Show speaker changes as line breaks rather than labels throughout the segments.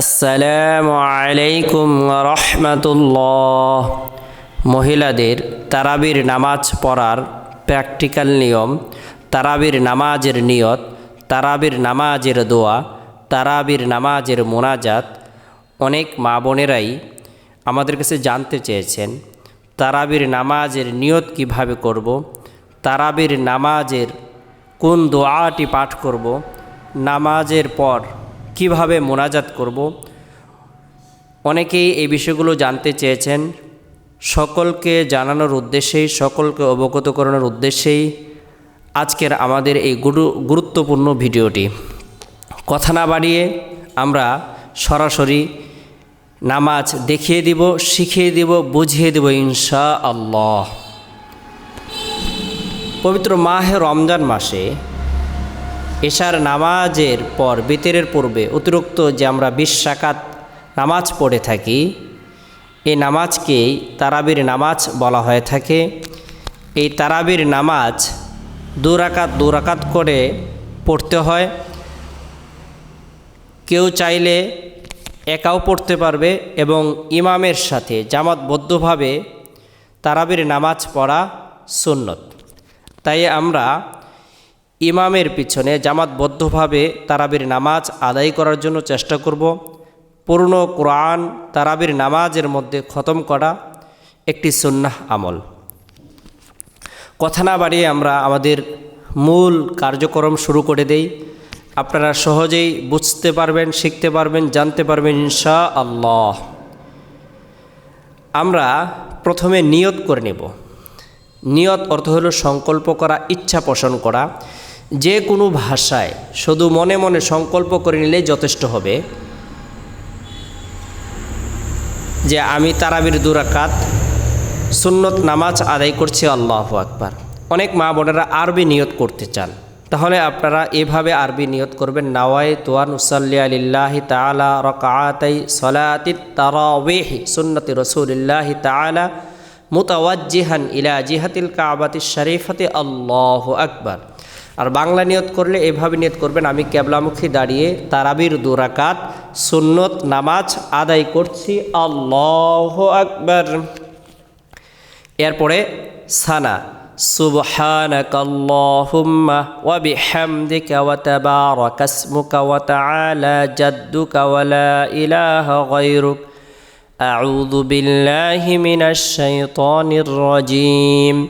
আসসালামু আলাইকুম রহমতুল্লাহ মহিলাদের তারাবির নামাজ পড়ার প্র্যাকটিক্যাল নিয়ম, তারাবির নামাজের নিয়ত, তারাবির নামাজের দোয়া, তারাবির নামাজের মোনাজাত। অনেক মা বোনেরাই আমাদের কাছে জানতে চেয়েছেন, তারাবির নামাজের নিয়ত কীভাবে করব, তারাবির নামাজের কোন দোয়াটি পাঠ করব, নামাজের পর কীভাবে মোনাজাত করব? অনেকেই এই বিষয়গুলো জানতে চেয়েছেন। সকলকে জানানোর উদ্দেশ্যেই, সকলকে অবগত করানোর উদ্দেশ্যেই আজকের আমাদের এই গুরু, গুরুত্বপূর্ণ ভিডিওটি। কথা না বাড়িয়ে আমরা সরাসরি নামাজ দেখিয়ে দিব, শিখিয়ে দিব, বুঝিয়ে দেব ইনশা আল্লাহ পবিত্র মাহে রমজান মাসে এশার নামাজের পর বেতেরের পূর্বে অতিরিক্ত যে আমরা বিশ সাকাত নামাজ পড়ে থাকি এই নামাজকেই তারাবির নামাজ বলা হয়ে থাকে। এই তারাবির নামাজ দুরাকাত দুরাকাত করে পড়তে হয়। কেউ চাইলে একাও পড়তে পারবে এবং ইমামের সাথে জামাতবদ্ধভাবে তারাবির নামাজ পড়া সুন্নত। তাই আমরা ইমামের পিছনে জামাতবদ্ধভাবে তারাবির নামাজ আদায় করার জন্য চেষ্টা করব। পূর্ণ কোরআন তারাবির নামাজের মধ্যে খতম করা একটি সুন্নাহ আমল। কথা না বাড়িয়ে আমরা আমাদের মূল কার্যক্রম শুরু করে দেই। আপনারা সহজেই বুঝতে পারবেন, শিখতে পারবেন, জানতে পারবেন ইনশা আল্লাহ আমরা প্রথমে নিয়ত করে নেব। নিয়ত অর্থ হলো সংকল্প করা, ইচ্ছা পোষণ করা। যে কোনো ভাষায় শুধু মনে মনে সংকল্প করে নিলেই যথেষ্ট হবে। যে আমি তারাবির দুরাকাত, সুন্নত নামাজ আদায় করছি, আল্লাহ আকবার। অনেক মা বোনেরা আরবি নিয়ত করতে চান। তাহলে আপনারা এভাবে আরবি নিয়ত করবেন নাওয়াই তোয়ান উসাল্লি আলিল্লাহি তালা রকাআতাই সলাতি তারাওয়েহি সুন্নতি রসুলিল্লাহি তালা মুতাওয়াজ্জিহান ইলা জিহাতিল কাবাতি শরীফাতে, আল্লাহ আকবার। আর বাংলা নিয়ত করলে এভাবে নিয়ত করবেন আমি ক্যাবলামুখী দাঁড়িয়ে তারাবির দুরাকাত সুন্নত নামাজ আদায় করছি আল্লাহ আকবার এরপরে সানা سبحانك اللهم وبحمدك وتبارك اسمك وتعالى جدك ولا إله غيرك أعوذ بالله من الشيطان الرجيم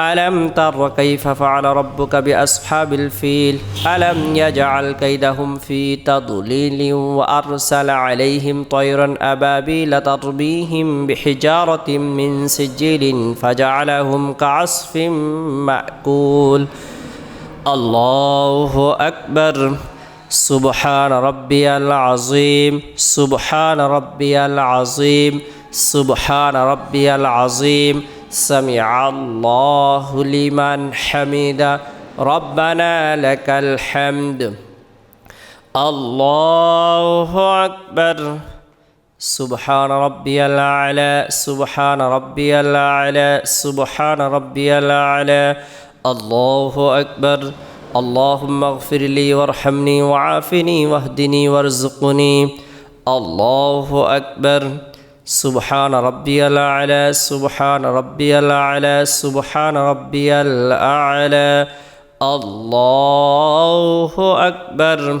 ألم تر كيف فعل ربك بأصحاب الفيل؟ ألم يجعل كيدهم في تضليل وأرسل عليهم طيرا أبابيل ترميهم بحجارة من سجيل فجعلهم كعصف مأكول. الله أكبر. سبحان ربي العظيم. سبحان ربي العظيم. سبحان ربي العظيم. سمع الله لمن حمد. ربنا لك الحمد. الله أكبر. سبحان ربي الأعلى سبحان ربي الأعلى سبحان ربي الأعلى. الله أكبر. اللهم اغفر لي وارحمني وعافني واهدني وارزقني. الله أكبر. سبحان ربي الأعلى سبحان ربي الأعلى سبحان ربي الأعلى. الله أكبر.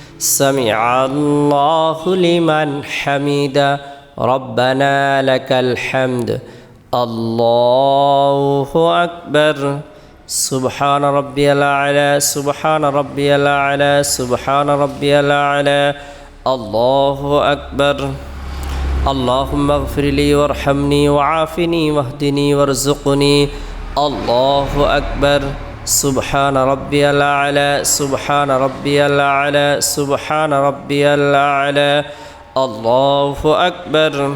سمع الله لمن حمد. ربنا لك الحمد. الله أكبر. سبحان ربي الأعلى سبحان ربي الأعلى سبحان ربي الأعلى. الله أكبر. اللهم اغفر لي وارحمني وعافني واهدني وارزقني. الله أكبر. سبحان ربي الأعلى سبحان ربي الأعلى سبحان ربي الأعلى. الله أكبر.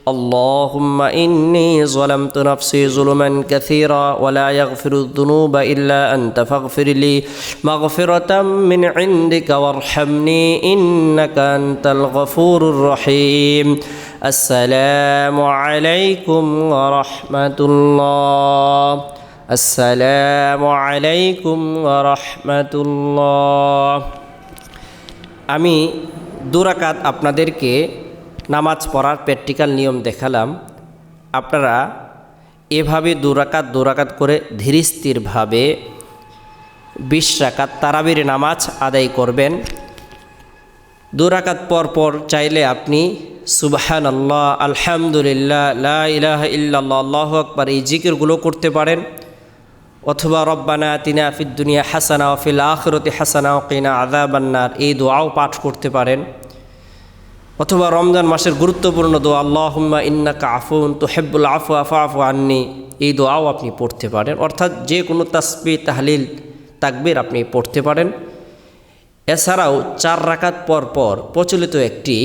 اللهم إني ظلمت نفسي ظلما كثيرا ولا يغفر الذنوب إلا أنت فاغفر لي مغفرة من عندك وارحمني إنك أنت الغفور الرحيم السلام عليكم ورحمة الله السلام عليكم ورحمة الله আমি দুরাকাত আপনাদেরকে নামাজ পড়ার প্র্যাকটিক্যাল নিয়ম দেখালাম। আপনারা এভাবে দুরাকাত দুরাকাত করে ধীরস্থিরভাবে বিশ রাকাত তারাবির নামাজ আদায় করবেন। দুরাকাত পর পর চাইলে আপনি সুবাহান আল্লাহ আলহামদুলিল্লাহ, লা ইলাহা ইল্লাল্লাহ, আল্লাহ আকবার এই জিকিরগুলো করতে পারেন। অথবা রব্বানা তিনা ফিদ দুনিয়া হাসানা ফিল আখরতি হাসানা কিনা আদাবান্নার এই দোয়াও পাঠ করতে পারেন। অথবা রমজান মাসের গুরুত্বপূর্ণ দোয়া, আল্লাহুম্মা ইন্নাকা আফুন তো হেব্বুল আফু আফা আফু আননি। এই দোয়াও আপনি পড়তে পারেন। অর্থাৎ যে কোনো তাসবি তাহলিল, তাকবির আপনি পড়তে পারেন। এছাড়াও চার রাকাত পর পর প্রচলিত একটি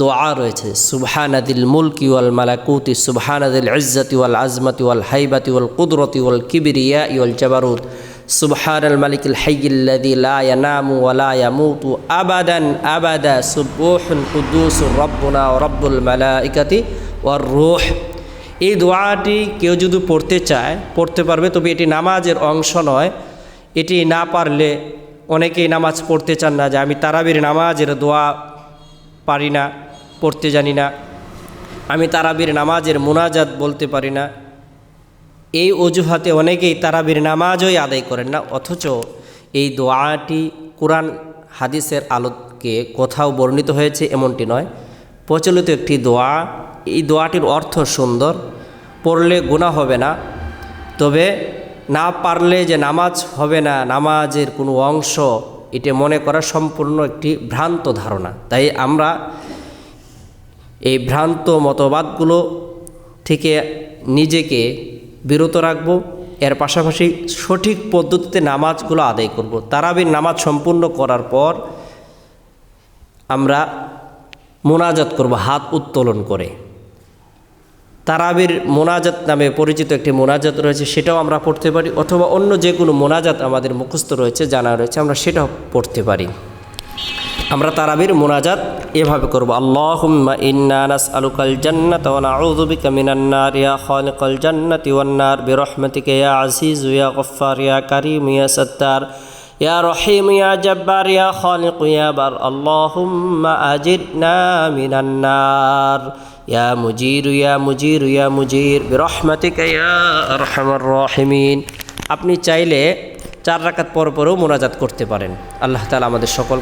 দোয়া রয়েছে, সুবহানাদিল মুলকি ওয়াল মালাকুতি, সুবহানাদিল ইজ্জতি ওয়াল আজমতি ওয়াল হাইবাতি ওয়াল কুদরতি ওয়াল কিবিরিয়া ইওয়াল জাবারুদ সুবহান আল মালিক হাইয়িল্লাযী লা ইয়ানামু ওয়া লা ইয়ামুতু আবাদান আবাদা সুবহুন কুদ্দুসুর রব্বুনা ওয়া রব্বুল মালাইকাতি ওয়ার রূহ। এই দোয়াটি কেউ যদি পড়তে চায়, পড়তে পারবে, তবে এটি নামাজের অংশ নয়। এটি না পারলে অনেকেই নামাজ পড়তে চান না যে আমি তারাবির নামাজের দোয়া পারি না, পড়তে জানি না। আমি তারাবির নামাজের মোনাজাত বলতে পারি না। এই অজুহাতে অনেকেই তারাবির নামাজই আদায় করেন না, অথচ এই দোয়াটি কোরআন, হাদিসের আলোকে কোথাও বর্ণিত হয়েছে এমনটি নয়। প্রচলিত একটি দোয়া, এই দোয়াটির অর্থ সুন্দর, পড়লে গুণা হবে না, তবে না পারলে যে নামাজ হবে না, নামাজের কোনো অংশ, এটা মনে করা সম্পূর্ণ একটি ভ্রান্ত ধারণা। তাই আমরা এই ভ্রান্ত মতবাদগুলো থেকে নিজেকে বিরত রাখব। এর পাশাপাশি সঠিক পদ্ধতিতে নামাজগুলো আদায় করব। তারাবির নামাজ সম্পূর্ণ করার পর আমরা মোনাজাত করব, হাত উত্তোলন করে। তারাবির মোনাজাত নামে পরিচিত একটি মোনাজাত রয়েছে, সেটাও আমরা পড়তে পারি। অথবা অন্য যে কোনো মোনাজাত আমাদের মুখস্থ রয়েছে, জানা রয়েছে, আমরা সেটাও পড়তে পারি। আমরা তারাবির মোনাজাত এভাবে করব। আল্লাহুম্মা ইন্না নাসআলুকাল জান্নাতা ওয়া নাউযু বিকা মিনান নার, ইয়া খালিকাল জান্নাতি ইয়া ইয়া ইয়া মুজির ইয়া মুজির ইয়া মুজির। বিরহমাতিকা ইয়া আরহামার রাহিমিন। আপনি চাইলে চার রাকাত পর পরেও মোনাজাত করতে পারেন। আল্লাহ তালা আমাদের সকল